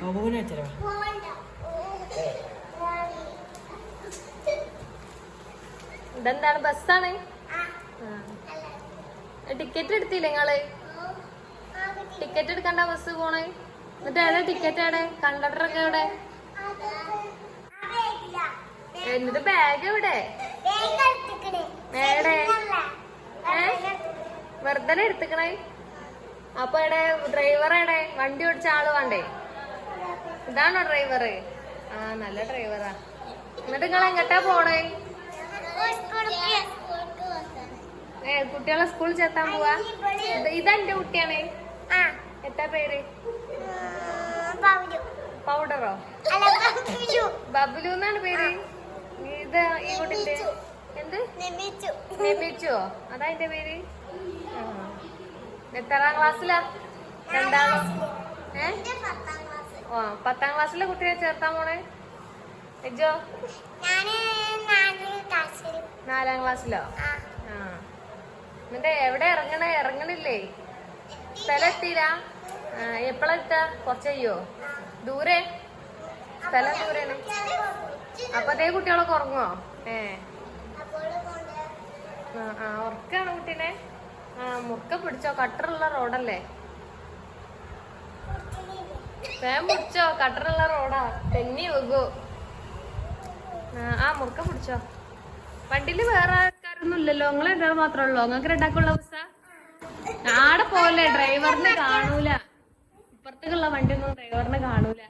ബബുവിനെ വെച്ചോ ഇതെന്താണ്? ബസ്സാണ്? ടിക്കറ്റ് എടുത്തില്ലേ നിങ്ങൾ? ടിക്കറ്റ് എടുക്കണ്ട ബസ് പോണേ? എന്നിട്ട് ഏതാ ടിക്കറ്റ് എവിടെ കണ്ടക്ടർ ഒക്കെ എവിടെ? എന്നിട്ട് ബാഗ് എവിടെ? എവിടെ? വെറുതെ എടുത്തിക്കണേ? അപ്പൊ എവിടെ? ഡ്രൈവർ ഏടെ വണ്ടി ഓടിച്ച ആൾ വേണ്ടേ? ഇതാണോ ഡ്രൈവർ ആ നല്ല ഡ്രൈവറാ എന്നിട്ട് നിങ്ങൾ എങ്ങട്ടാ പോണേ? ഏ കുട്ടികളെ സ്കൂളിൽ ചേർത്താൻ പോവാ? ഇത് ഇതെന്റെ കുട്ടിയാണ്. എത്താ പേര്? പൗഡറോ? ബബ്ലു എന്നാണ് പേര്. ഇത് ഈ കുട്ടിന്റെ എന്ത്? നെമിച്ചോ. അതാ എന്റെ പേര്. എത്രാം ക്ലാസ്സിലാ? രണ്ടാം പത്താം ക്ലാസ്സിലെ കുട്ടിയെ ചേർത്താ മോണെ എജോ നാലാം ക്ലാസ്സിലോ. ആ. എന്നിട്ട് എവിടെ ഇറങ്ങണേ? ഇറങ്ങണില്ലേ? സ്ഥലം എത്തിയില്ല എപ്പോഴെത്ത കൊറച്ചയ്യോ എത്താ? കുറച്ചയ്യോ ദൂരെ? സ്ഥലം ദൂരെയാണ് അപ്പൊ അതേ കുട്ടികളൊക്കെ ഉറങ്ങുവോ? ഏ. ആ ഉറക്കാണ് കുട്ടീനെ? ആ മുറുക്ക പിടിച്ചോ? കട്ടറുള്ള റോഡല്ലേ? വേഗം പിടിച്ചോ കട്ടറുള്ള റോഡാ. തെന്നി വെക്കോ ആ, മുറുക്ക പിടിച്ചോ. വണ്ടിയിൽ വേറെ ആൾക്കാരൊന്നും ഇല്ലല്ലോ. നിങ്ങൾ രണ്ടാൾ മാത്രമേ ഉള്ളൂ? നിങ്ങൾക്ക് രണ്ടാക്കുള്ള അവസ്ഥ ആടെ പോലെ ഡ്രൈവറിനെ കാണൂല. ഇപ്പുറത്തേക്കുള്ള വണ്ടിയൊന്നും ഡ്രൈവറിനെ കാണൂല.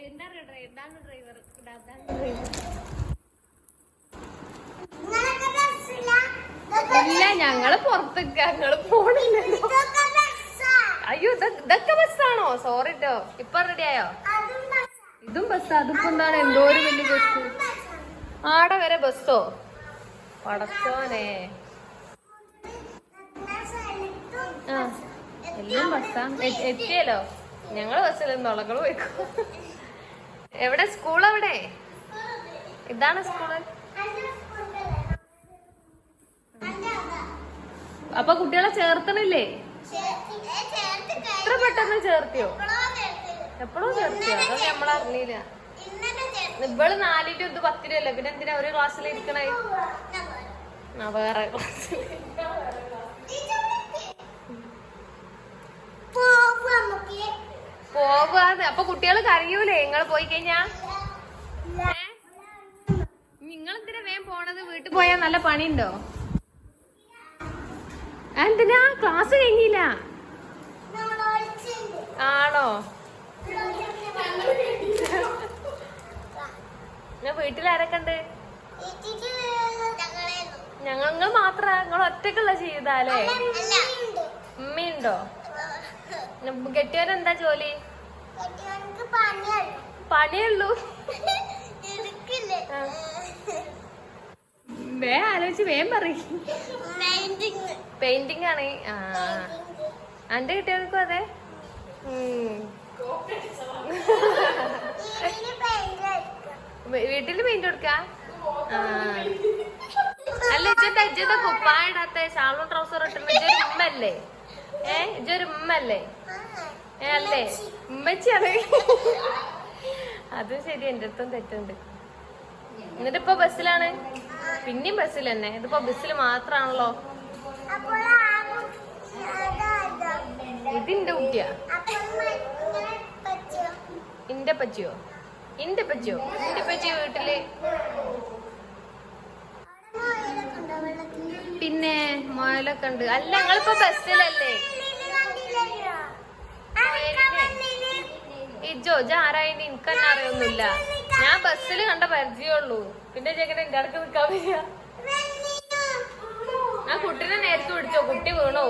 എന്താ എന്താണ് ഡ്രൈവർ. ഇല്ല ഞങ്ങൾ പുറത്തേക്ക് ഞങ്ങൾ പോണില്ലല്ലോ. അയ്യോ ഇത് ഇതൊക്കെ ബസ്സാണോ? സോറി ട്ടോ. ഇപ്പൊ റെഡിയായോ ഇതും ബസ് അതിപ്പോ എന്താണ്? എന്തോ ഒരു വലിയ ബസ്. ആടെ വരെ ബസ്സോ? പടച്ചോനെ. ആ എല്ലാം ബസ്സാ. എത്തിയല്ലോ. ഞങ്ങൾ ബസ്സിലും നുളകൾ പോയിക്കോ. എവിടെ? സ്കൂൾ എവിടെ? ഇതാണ് സ്കൂൾ. അപ്പൊ കുട്ടികളെ ചേർത്തണില്ലേ? ഇത്ര പെട്ടെന്ന് ചേർത്തിയോ? എപ്പോഴും ചേർത്തിയോ? അതൊന്നും നമ്മളറിഞ്ഞില്ല ഇവൾ നാലിലും ഇത് പത്തിലും അല്ലേ പിന്നെ എന്തിനാ ഒരു ക്ലാസ്സിൽ ഇരിക്കണേ? ആ വേറെ ക്ലാസ്സിൽ. പോവാതെ അപ്പൊ കുട്ടികൾ കരയൂലേ? നിങ്ങൾ പോയി കഴിഞ്ഞാ? നിങ്ങൾ എന്തിനാ വേഗം പോണത്? വീട്ടിൽ പോയാൽ നല്ല പണിയുണ്ടോ? എന്തിനാ? ക്ലാസ് കഴിഞ്ഞില്ല. ആണോ? ഞാൻ വീട്ടിലാരൊക്കെ ഉണ്ട്? ഞങ്ങൾ മാത്ര. നിങ്ങൾ ഒറ്റക്കുള്ള ചെയ്താലേ ഉമ്മയുണ്ടോ? കെട്ടിയവരെന്താ ജോലി? പണിയുള്ളൂ. വേ ആലോചിച്ച് വേം പറയും. പെയിന്റിംഗ് ആണ്. ആ. എന്റെ കുട്ടികൾക്കും അതെ? വീട്ടിൽ വീട്ടിൽ പെയിന്റ് കൊടുക്ക? അല്ല ഇജ്ജെന്താ ഇജ്ജെന്താ കുപ്പായിടാത്ത ഷാളും ട്രൗസർ ഇട്ടിട്ട് ഇജ്ജൊരു ഉമ്മല്ലേ? ഏ? ഇജ്ജൊരു ഉമ്മല്ലേ? ഏ അല്ലേ? ഉമ്മച്ചിയാണ്. അതും ശരി എന്റെ അടുത്തും തെറ്റുണ്ട്. എന്നിട്ട് ഇപ്പൊ ബസ്സിലാണ്? പിന്നെയും ബസ്സിൽ തന്നെ. ഇതിപ്പോ ബസ്സിൽ മാത്രാണല്ലോ ഇതിന്റെ കുട്ടിയാ. ഇന്റെ പച്ചിയോ? ഇന്റെ പച്ചിയോ? ഇന്റെ പച്ചിയോ വീട്ടിൽ? പിന്നെ മുയലൊക്കെ ഉണ്ട്. അല്ല ഞങ്ങളിപ്പോ ബസ്സിലല്ലേ. ഇജോ ജാറായി ആരായിട്ട് എനിക്ക് തന്നെ അറിയൊന്നുമില്ല. ഞാൻ ബസ്സിൽ കണ്ട പരിചയമുള്ളൂ. പിന്നെ ചേക്കനെ എന്റെ അടുത്ത് നിൽക്കാൻ വരിക? ആ കുട്ടീനെ നേരത്തെ പിടിച്ചോ കുട്ടി വീണോ?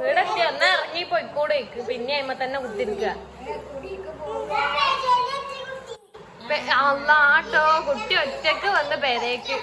വീടെത്തി ഒന്ന് ഇറങ്ങി പോയിക്കൂടെ പിന്നെ അമ്മ തന്നെ കുത്തിരിക്കുക അല്ലാട്ടോ കുട്ടി ഒറ്റയ്ക്ക് വന്ന് പേരേക്ക്.